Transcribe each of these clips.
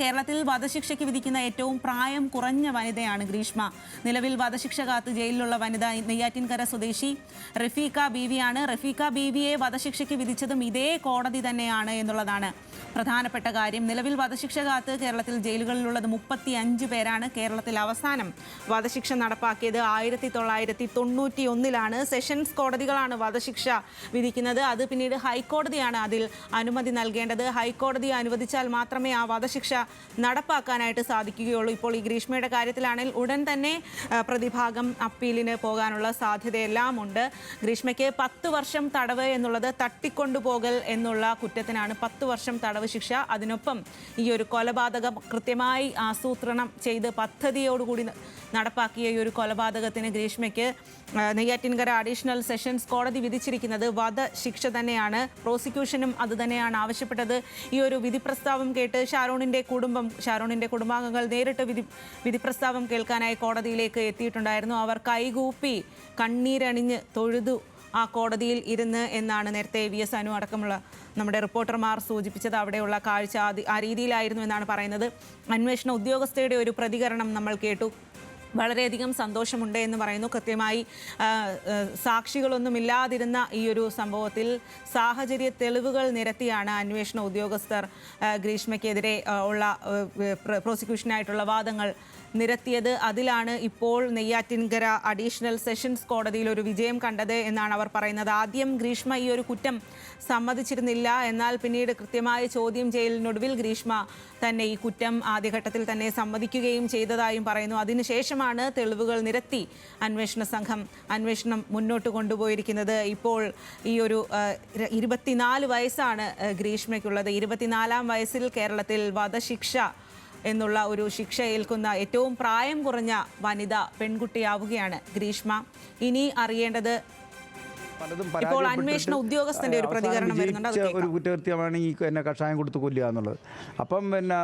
കേരളത്തിൽ വധശിക്ഷയ്ക്ക് വിധിക്കുന്ന ഏറ്റവും പ്രായം കുറഞ്ഞ വനിതയാണ് ഗ്രീഷ്മ. നിലവിൽ വധശിക്ഷ കാത്ത് ജയിലിലുള്ള വനിത നെയ്യാറ്റിൻകര സ്വദേശി റഫീഖ ബീവിയാണ്. റഫീഖ ബീവിയെ വധശിക്ഷയ്ക്ക് വിധിച്ചതും ഇതേ കോടതി തന്നെയാണ് എന്നുള്ളതാണ് പ്രധാനപ്പെട്ട കാര്യം. നിലവിൽ വധശിക്ഷ കാത്ത് കേരളത്തിൽ ജയിലുകളിലുള്ളത് മുപ്പത്തി അഞ്ച് പേരാണ്. കേരളത്തിൽ അവസാനം വധശിക്ഷ നടപ്പാക്കിയത് ആയിരത്തി തൊള്ളായിരത്തി തൊണ്ണൂറ്റി ഒന്നിലാണ് സെഷൻസ് കോടതികളാണ് വധശിക്ഷ വിധിക്കുന്നത്. അത് പിന്നീട് ഹൈക്കോടതിയാണ് അതിൽ അനുമതി നൽകേണ്ടത്. ഹൈക്കോടതി അനുവദിച്ചാൽ മാത്രമേ ആ വധശിക്ഷ നടപ്പാക്കാനായിട്ട് സാധിക്കുകയുള്ളൂ. ഇപ്പോൾ ഈ ഗ്രീഷ്മയുടെ കാര്യത്തിലാണെങ്കിൽ ഉടൻ തന്നെ പ്രതിഭാഗം അപ്പീലിന് പോകാനുള്ള സാധ്യതയെല്ലാം ഉണ്ട്. ഗ്രീഷ്മയ്ക്ക് പത്ത് വർഷം തടവ് എന്നുള്ളത് തട്ടിക്കൊണ്ടുപോകൽ എന്നുള്ള കുറ്റത്തിനാണ് പത്ത് വർഷം തടവ് ശിക്ഷ. അതിനൊപ്പം ഈ ഒരു കൊലപാതകം കൃത്യമായി ആസൂത്രണം ചെയ്ത് പദ്ധതിയോടുകൂടി നടപ്പാക്കിയ ഈ ഒരു കൊലപാതകത്തിന് ഗ്രീഷ്മയ്ക്ക് നെയ്യാറ്റിൻകര അഡീഷണൽ സെഷൻസ് കോടതി വിധിച്ചിരിക്കുന്നത് വധശിക്ഷ തന്നെയാണ്. പ്രോസിക്യൂഷനും അതുതന്നെയാണ് ആവശ്യപ്പെട്ടത്. ഈ ഒരു വിധി പ്രസ്താവം കേട്ട് ഷാരോണിന്റെ കുടുംബം ഷാരോണിന്റെ കുടുംബാംഗങ്ങൾ നേരിട്ട് വിധി വിധിപ്രസ്താവം കേൾക്കാനായി കോടതിയിലേക്ക് എത്തിയിട്ടുണ്ടായിരുന്നു. അവർ കൈകൂപ്പി കണ്ണീരണിഞ്ഞ് തൊഴുതു ആ കോടതിയിൽ ഇരുന്ന് എന്നാണ് നേരത്തെ വി എസ് അനു അടക്കമുള്ള നമ്മുടെ റിപ്പോർട്ടർമാർ സൂചിപ്പിച്ചത്. അവിടെയുള്ള കാഴ്ച ആ രീതിയിലായിരുന്നു എന്നാണ് പറയുന്നത്. അന്വേഷണ ഉദ്യോഗസ്ഥയുടെ ഒരു പ്രതികരണം നമ്മൾ കേട്ടു. വളരെയധികം സന്തോഷമുണ്ട് എന്ന് പറയുന്നു. കൃത്യമായി ആ, ആ, സാക്ഷികളൊന്നും ഇല്ലാതിരുന്ന ഈ ഒരു സംഭവത്തിൽ സാഹചര്യ തെളിവുകൾ നിരത്തിയാണ് അന്വേഷണ ഉദ്യോഗസ്ഥർ ഗ്രീഷ്മയ്ക്കെതിരെ ഉള്ള പ്രോസിക്യൂഷനായിട്ടുള്ള വാദങ്ങൾ നിരത്തിയത്. അതിലാണ് ഇപ്പോൾ നെയ്യാറ്റിൻകര അഡീഷണൽ സെഷൻസ് കോടതിയിൽ ഒരു വിജയം കണ്ടത് എന്നാണ് അവർ പറയുന്നത്. ആദ്യം ഗ്രീഷ്മ ഈ ഒരു കുറ്റം സമ്മതിച്ചിരുന്നില്ല. എന്നാൽ പിന്നീട് കൃത്യമായ ചോദ്യം ചെയ്യലിനൊടുവിൽ ഗ്രീഷ്മ തന്നെ ഈ കുറ്റം ആദ്യഘട്ടത്തിൽ തന്നെ സമ്മതിക്കുകയും ചെയ്തതായും പറയുന്നു. അതിനുശേഷമാണ് തെളിവുകൾ നിരത്തി അന്വേഷണ സംഘം അന്വേഷണം മുന്നോട്ട് കൊണ്ടുപോയിരിക്കുന്നത്. ഇപ്പോൾ ഈ ഒരു ഇരുപത്തിനാല് വയസ്സാണ് ഗ്രീഷ്മയ്ക്കുള്ളത്. ഇരുപത്തിനാലാം വയസ്സിൽ കേരളത്തിൽ വധശിക്ഷ എന്നുള്ള ഒരു ശിക്ഷ ഏൽക്കുന്ന ഏറ്റവും പ്രായം കുറഞ്ഞ വനിത പെൺകുട്ടിയാവുകയാണ് ഗ്രീഷ്മ. ഇനി അറിയേണ്ടത് പലതും ഇപ്പോൾ അന്വേഷണ ഉദ്യോഗസ്ഥന്റെ ഒരു പ്രതികരണം വരുന്നുണ്ട്. ഒരു കുറ്റകൃത്യമാണ് ഈ എന്നെ കഷായം കൊടുത്ത് കൊല്ലുക എന്നുള്ളത് അപ്പം പിന്നെ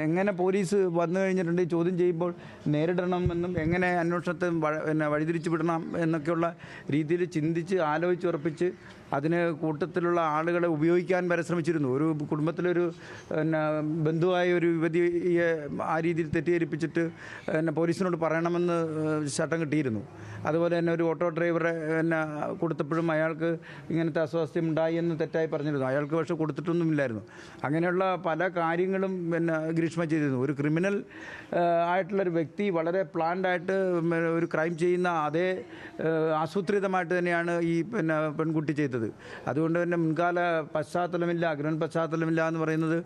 എങ്ങനെ പോലീസ് വന്നു കഴിഞ്ഞിട്ടുണ്ട് ചോദ്യം ചെയ്യുമ്പോൾ നേരിടണമെന്നും എങ്ങനെ അന്വേഷണത്തെ പിന്നെ വഴിതിരിച്ചു വിടണം എന്നൊക്കെയുള്ള രീതിയിൽ ചിന്തിച്ച് ആലോചിച്ചുറപ്പിച്ച് അതിന് കൂട്ടത്തിലുള്ള ആളുകളെ ഉപയോഗിക്കാൻ വരെ ശ്രമിച്ചിരുന്നു. ഒരു കുടുംബത്തിലൊരു പിന്നെ ബന്ധുവായ ഒരു യുവതിയെ ആ രീതിയിൽ തെറ്റിദ്ധരിപ്പിച്ചിട്ട് എന്നെ പോലീസിനോട് പറയണമെന്ന് ചട്ടം കിട്ടിയിരുന്നു. അതുപോലെ തന്നെ ഒരു ഓട്ടോ ഡ്രൈവറെ എന്നെ കൊടുത്തപ്പോഴും അയാൾക്ക് ഇങ്ങനത്തെ അസ്വാസ്ഥ്യം ഉണ്ടായി എന്ന് തെറ്റായി പറഞ്ഞിരുന്നു. അയാൾക്ക് പക്ഷെ കൊടുത്തിട്ടൊന്നുമില്ലായിരുന്നു അങ്ങനെയുള്ള പല കാര്യങ്ങളും പിന്നെ ഗ്രീഷ്മ ചെയ്തിരുന്നു. ഒരു ക്രിമിനൽ ആയിട്ടുള്ളൊരു വ്യക്തി വളരെ പ്ലാൻഡായിട്ട് ഒരു ക്രൈം ചെയ്യുന്ന അതേ ആസൂത്രിതമായിട്ട് തന്നെയാണ് ഈ പിന്നെ പെൺകുട്ടി ചെയ്തത്. അതുകൊണ്ട് തന്നെ മുൻകാല പശ്ചാത്തലമില്ല അഗ്രൻ പശ്ചാത്തലമില്ല എന്ന് പറയുന്നത്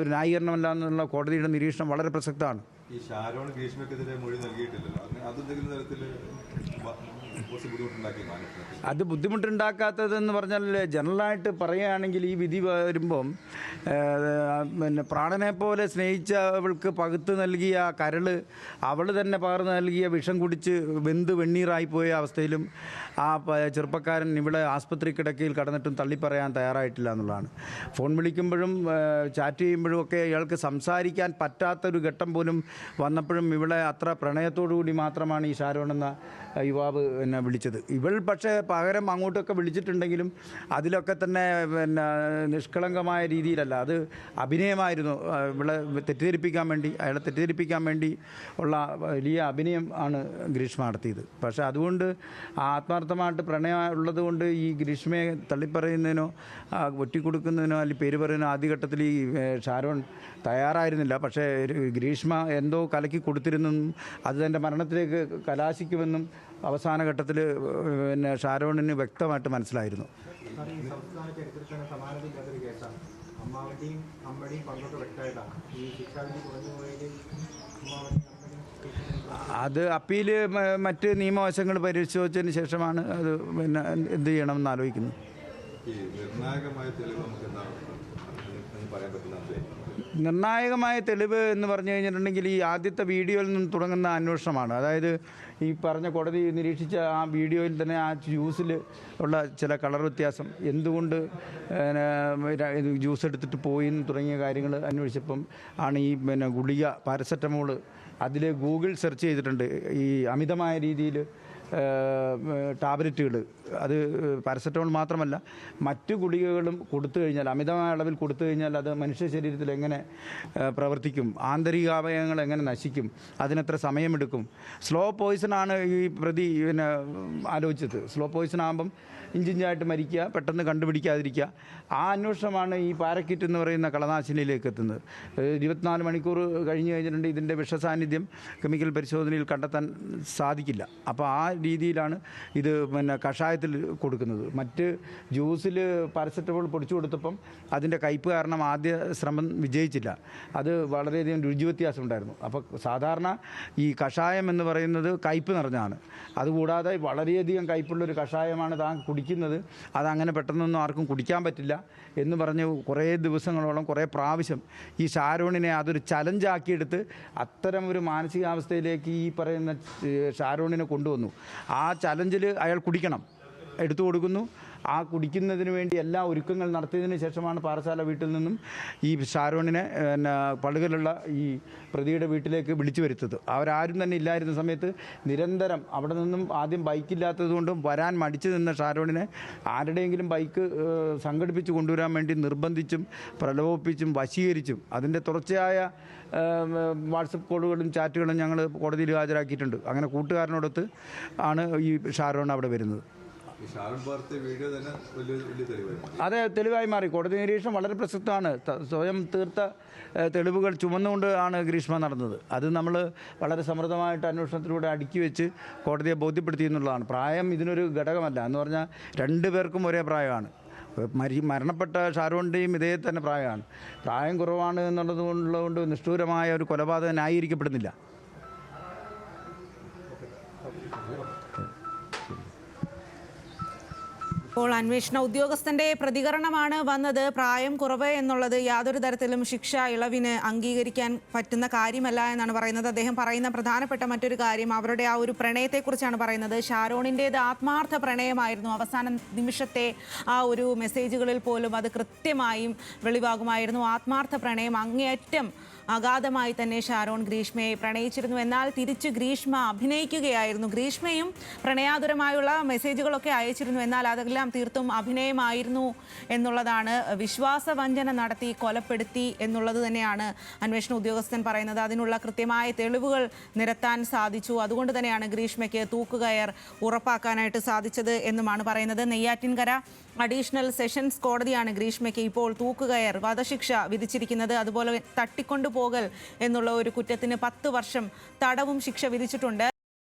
ഒരു ന്യായീകരണമല്ല എന്നുള്ള കോടതിയുടെ നിരീക്ഷണം വളരെ പ്രസക്തമാണ്. ഈ ഷാരോൺ ഗ്രീഷ്മക്കെതിരെ മൊഴി നൽകിയിട്ടില്ലല്ലോ. അങ്ങനെ അതെന്തെങ്കിലും തരത്തിൽ അത് ബുദ്ധിമുട്ടുണ്ടാക്കാത്തതെന്ന് പറഞ്ഞാൽ ജനറലായിട്ട് പറയുകയാണെങ്കിൽ ഈ വിധി വരുമ്പം പിന്നെ പ്രാണനെ പോലെ സ്നേഹിച്ചവൾക്ക് പകുത്ത് നൽകിയ കരൾ അവൾ തന്നെ പകർന്നു നൽകിയ വിഷം കുടിച്ച് വെന്ത് വെണ്ണീറായിപ്പോയ അവസ്ഥയിലും ആ ചെറുപ്പക്കാരൻ ഇവിടെ ആസ്പത്രി കിടക്കയിൽ കടന്നിട്ടും തള്ളിപ്പറയാൻ തയ്യാറായിട്ടില്ല എന്നുള്ളതാണ്. ഫോൺ വിളിക്കുമ്പോഴും ചാറ്റ് ചെയ്യുമ്പോഴും ഒക്കെ ഇയാൾക്ക് സംസാരിക്കാൻ പറ്റാത്തൊരു ഘട്ടം പോലും വന്നപ്പോഴും ഇവിടെ അത്ര പ്രണയത്തോടു കൂടി മാത്രമാണ് ഈ ഷാരോൺ എന്ന യുവാവ് എന്നെ വിളിച്ചത്. ഇവൾ പക്ഷേ പകരം അങ്ങോട്ടൊക്കെ വിളിച്ചിട്ടുണ്ടെങ്കിലും അതിലൊക്കെ തന്നെ പിന്നെ നിഷ്കളങ്കമായ രീതിയിലല്ല അത് അഭിനയമായിരുന്നു. ഇവളെ തെറ്റിദ്ധരിപ്പിക്കാൻ വേണ്ടി അയാളെ തെറ്റിദ്ധരിപ്പിക്കാൻ വേണ്ടി ഉള്ള വലിയ അഭിനയം ആണ് ഗ്രീഷ്മ നടത്തിയത്. പക്ഷേ അതുകൊണ്ട് ആത്മാർത്ഥമായിട്ട് പ്രണയം ഉള്ളതുകൊണ്ട് ഈ ഗ്രീഷ്മയെ തള്ളിപ്പറയുന്നതിനോ ഒറ്റിക്കൊടുക്കുന്നതിനോ അല്ലെങ്കിൽ പേര് പറയുന്നതിനോ ആദ്യഘട്ടത്തിൽ ഈ ഷാരോൺ തയ്യാറായിരുന്നില്ല. പക്ഷേ ഗ്രീഷ്മ എന്തോ കലക്കി കൊടുത്തിരുന്നെന്നും അത് തന്റെ മരണത്തിലേക്ക് കലാശിക്കുമെന്നും അവസാന ഘട്ടത്തിൽ പിന്നെ ഷാരോണിന് വ്യക്തമായിട്ട് മനസ്സിലായിരുന്നു. ഈ അത് അപ്പീൽ മറ്റ് നിയമവശങ്ങൾ പരിശോധിച്ചതിന് ശേഷമാണ് അത് പിന്നെ എന്ത് ചെയ്യണം ആലോചിക്കുന്നത്. ഈ നിർണായകമായ തെളിവ് നമുക്ക് എന്താ പറയാൻ പറ്റുന്നത് നിർണായകമായ തെളിവ് എന്ന് പറഞ്ഞു കഴിഞ്ഞിട്ടുണ്ടെങ്കിൽ ഈ ആദ്യത്തെ വീഡിയോയിൽ നിന്ന് തുടങ്ങുന്ന അന്വേഷണമാണ്. അതായത് ഈ പറഞ്ഞ കോടതി നിരീക്ഷിച്ച ആ വീഡിയോയിൽ തന്നെ ആ ജ്യൂസിൽ ഉള്ള ചില കളർ വ്യത്യാസം എന്തുകൊണ്ട് ജ്യൂസ് എടുത്തിട്ട് പോയി എന്ന് തുടങ്ങിയ കാര്യങ്ങൾ അന്വേഷിച്ചപ്പം ആണ് ഈ പിന്നെ ഗുളിക പാരസെറ്റമോൾ അതിൽ ഗൂഗിൾ സെർച്ച് ചെയ്തിട്ടുണ്ട്. ഈ അമിതമായ രീതിയിൽ ടാബ്ലറ്റുകൾ. അത് പാരസെറ്റമോൾ മാത്രമല്ല മറ്റു ഗുളികകളും കൊടുത്തു കഴിഞ്ഞാൽ അമിതമായ അളവിൽ കൊടുത്തു കഴിഞ്ഞാൽ അത് മനുഷ്യ ശരീരത്തിൽ എങ്ങനെ പ്രവർത്തിക്കും? ആന്തരികാവയവങ്ങൾ എങ്ങനെ നശിക്കും? അതിനെത്ര സമയമെടുക്കും? സ്ലോ പോയിസണാണ് ഈ പ്രതി പിന്നെ ആലോചിച്ചത്. സ്ലോ പോയിസൺ ആകുമ്പം ഇഞ്ചിഞ്ചായിട്ട് മരിക്കുക പെട്ടെന്ന് കണ്ടുപിടിക്കാതിരിക്കുക. ആ അന്വേഷണമാണ് ഈ പാരക്കിറ്റ് എന്ന് പറയുന്ന കളനാശിനിയിലേക്ക് എത്തുന്നത്. ഇരുപത്തിനാല് മണിക്കൂർ കഴിഞ്ഞ് കഴിഞ്ഞിട്ടുണ്ട് ഇതിന്റെ വിഷസാന്നിധ്യം കെമിക്കൽ പരിശോധനയിൽ കണ്ടെത്താൻ സാധിക്കില്ല. അപ്പോൾ ആ രീതിയിലാണ് ഇത് പിന്നെ കഷായത്തിൽ കൊടുക്കുന്നത്. മറ്റ് ജ്യൂസിൽ പാരസെറ്റമോൾ പൊടിച്ചു കൊടുത്തപ്പം അതിന്റെ കയ്പ് കാരണം ആദ്യ ശ്രമം വിജയിച്ചില്ല. അത് വളരെയധികം രുചി വ്യത്യാസം ഉണ്ടായിരുന്നു. അപ്പോൾ സാധാരണ ഈ കഷായം എന്ന് പറയുന്നത് കയ്പ് നിറഞ്ഞാണ് അതുകൂടാതെ വളരെയധികം കയ്പുള്ളൊരു കഷായമാണ് താൻ കുടിക്കുന്നത്. അതങ്ങനെ പെട്ടെന്നൊന്നും ആർക്കും കുടിക്കാൻ പറ്റില്ല എന്ന് പറഞ്ഞ് കുറേ ദിവസങ്ങളോളം കുറേ പ്രാവശ്യം ഈ ഷാരോണിനെ അതൊരു ചലഞ്ചാക്കിയെടുത്ത് അത്തരം ഒരു മാനസികാവസ്ഥയിലേക്ക് ഈ പറയുന്ന ഷാരോണിനെ കൊണ്ടുവന്നു. ആ ചലഞ്ചിൽ അയാൾ കുടിക്കണം. എടുത്തു കൊടുക്കുന്നു. ആ കുടിക്കുന്നതിന് വേണ്ടി എല്ലാ ഒരുക്കങ്ങൾ നടത്തിയതിന് ശേഷമാണ് പാറശാല വീട്ടിൽ നിന്നും ഈ ഷാരോണിനെ പിന്നെ പളുകലുള്ള ഈ പ്രതിയുടെ വീട്ടിലേക്ക് വിളിച്ചു വരുത്തത്. അവരാരും തന്നെ ഇല്ലായിരുന്ന സമയത്ത് നിരന്തരം അവിടെ നിന്നും ആദ്യം ബൈക്കില്ലാത്തത് കൊണ്ടും വരാൻ മടിച്ചു നിന്ന ഷാരോണിനെ ആരുടെയെങ്കിലും ബൈക്ക് സംഘടിപ്പിച്ച് കൊണ്ടുവരാൻ വേണ്ടി നിർബന്ധിച്ചും പ്രലോഭിപ്പിച്ചും വശീകരിച്ചും അതിന്റെ തുടർച്ചയായ വാട്സപ്പ് കോളുകളും ചാറ്റുകളും ഞങ്ങൾ കോടതിയിൽ ഹാജരാക്കിയിട്ടുണ്ട്. അങ്ങനെ കൂട്ടുകാരനോടൊത്ത് ആണ് ഈ ഷാരോൺ അവിടെ വരുന്നത്. അതെ തെളിവായി മാറി. കോടതി നിരീക്ഷണം വളരെ പ്രസക്തമാണ്. സ്വയം തീർത്ത തെളിവുകൾ ചുമന്നുകൊണ്ട് ആണ് ഗ്രീഷ്മ നടന്നത്. അത് നമ്മൾ വളരെ സമൃദ്ധമായിട്ട് അന്വേഷണത്തിലൂടെ അടുക്കി വെച്ച് കോടതിയെ ബോധ്യപ്പെടുത്തി എന്നുള്ളതാണ്. പ്രായം ഇതിനൊരു ഘടകമല്ല. എന്ന് പറഞ്ഞാൽ രണ്ടു പേർക്കും ഒരേ പ്രായമാണ്. മരി മരണപ്പെട്ട ഷാരോണിന്റെയും ഇതേ തന്നെ പ്രായമാണ്. പ്രായം കുറവാണ് എന്നുള്ളത് കൊണ്ടുള്ളതുകൊണ്ട് നിഷ്ഠൂരമായ ഒരു കൊലപാതകം ഇപ്പോൾ അന്വേഷണ ഉദ്യോഗസ്ഥന്റെ പ്രതികരണമാണ് വന്നത്. പ്രായം കുറവ് എന്നുള്ളത് യാതൊരു തരത്തിലും ശിക്ഷ ഇളവിന് അംഗീകരിക്കാൻ പറ്റുന്ന കാര്യമല്ല എന്നാണ് പറയുന്നത്. അദ്ദേഹം പറയുന്ന പ്രധാനപ്പെട്ട മറ്റൊരു കാര്യം അവരുടെ ആ ഒരു പ്രണയത്തെക്കുറിച്ചാണ് പറയുന്നത്. ഷാരോണിന്റേത് ആത്മാർത്ഥ പ്രണയമായിരുന്നു. അവസാന നിമിഷത്തെ ആ ഒരു മെസ്സേജുകളിൽ പോലും അത് കൃത്യമായും വെളിവാകുമായിരുന്നു. ആത്മാർത്ഥ പ്രണയം അങ്ങേയറ്റം അഗാധമായി തന്നെ ഷാരോൺ ഗ്രീഷ്മയെ പ്രണയിച്ചിരുന്നു. എന്നാൽ തിരിച്ച് ഗ്രീഷ്മ അഭിനയിക്കുകയായിരുന്നു. ഗ്രീഷ്മയും പ്രണയാതുരമായുള്ള മെസ്സേജുകളൊക്കെ അയച്ചിരുന്നു. എന്നാൽ അതെല്ലാം തീർത്തും അഭിനയമായിരുന്നു എന്നുള്ളതാണ് വിശ്വാസവഞ്ചന നടത്തി കൊലപ്പെടുത്തി എന്നുള്ളത് തന്നെയാണ് അന്വേഷണ ഉദ്യോഗസ്ഥൻ പറയുന്നത്. അതിനുള്ള കൃത്യമായ തെളിവുകൾ നിരത്താൻ സാധിച്ചു. അതുകൊണ്ട് തന്നെയാണ് ഗ്രീഷ്മയ്ക്ക് തൂക്കുകയർ ഉറപ്പാക്കാനായിട്ട് സാധിച്ചത് എന്നുമാണ് പറയുന്നത്. നെയ്യാറ്റിൻകര അഡീഷണൽ സെഷൻസ് കോടതിയാണ് ഗ്രീഷ്മയ്ക്ക് ഇപ്പോൾ തൂക്കുകയർ വധശിക്ഷ വിധിച്ചിരിക്കുന്നത്. അതുപോലെ തട്ടിക്കൊണ്ടുപോകൽ എന്നുള്ള ഒരു കുറ്റത്തിന് പത്ത് വർഷം തടവും ശിക്ഷ വിധിച്ചിട്ടുണ്ട്.